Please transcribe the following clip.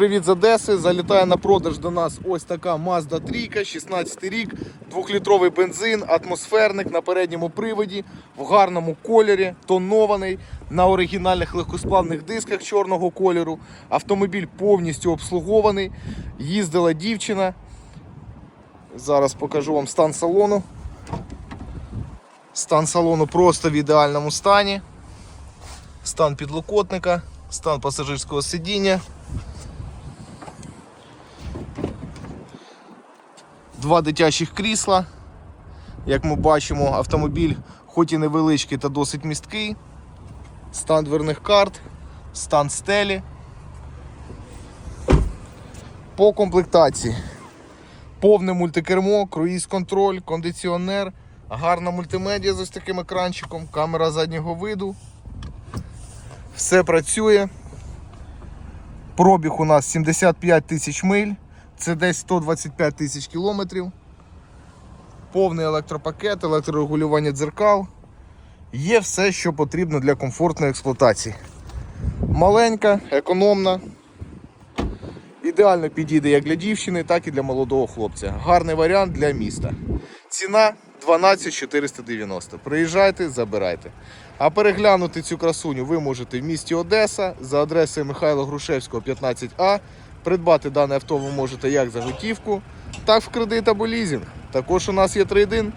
Привіт з Одеси. Залітає на продаж до нас ось така Mazda 3, 16 рік, 2-літровий бензин, атмосферник на передньому приводі, в гарному кольорі, тонований, на оригінальних легкосплавних дисках чорного кольору. Автомобіль повністю обслугований. Їздила дівчина. Зараз покажу вам стан салону. Стан салону просто в ідеальному стані. Стан підлокотника, стан пасажирського сидіння. Два дитячих крісла. Як ми бачимо, автомобіль хоч і невеличкий та досить місткий. Стан дверних карт, стан стелі. По комплектації. Повне мультикермо, круїз-контроль, кондиціонер, гарна мультимедіа з ось таким екранчиком, камера заднього виду. Все працює. Пробіг у нас 75 тисяч миль. Це десь 125 тисяч кілометрів. Повний електропакет, електрорегулювання дзеркал. Є все, що потрібно для комфортної експлуатації. Маленька, економна. Ідеально підійде як для дівчини, так і для молодого хлопця. Гарний варіант для міста. Ціна 12 490. Приїжджайте, забирайте. А переглянути цю красуню ви можете в місті Одеса за адресою Михайла Грушевського 15А. Придбати дане авто ви можете як за готівку, так в кредит або лізинг. Також у нас є трейдин.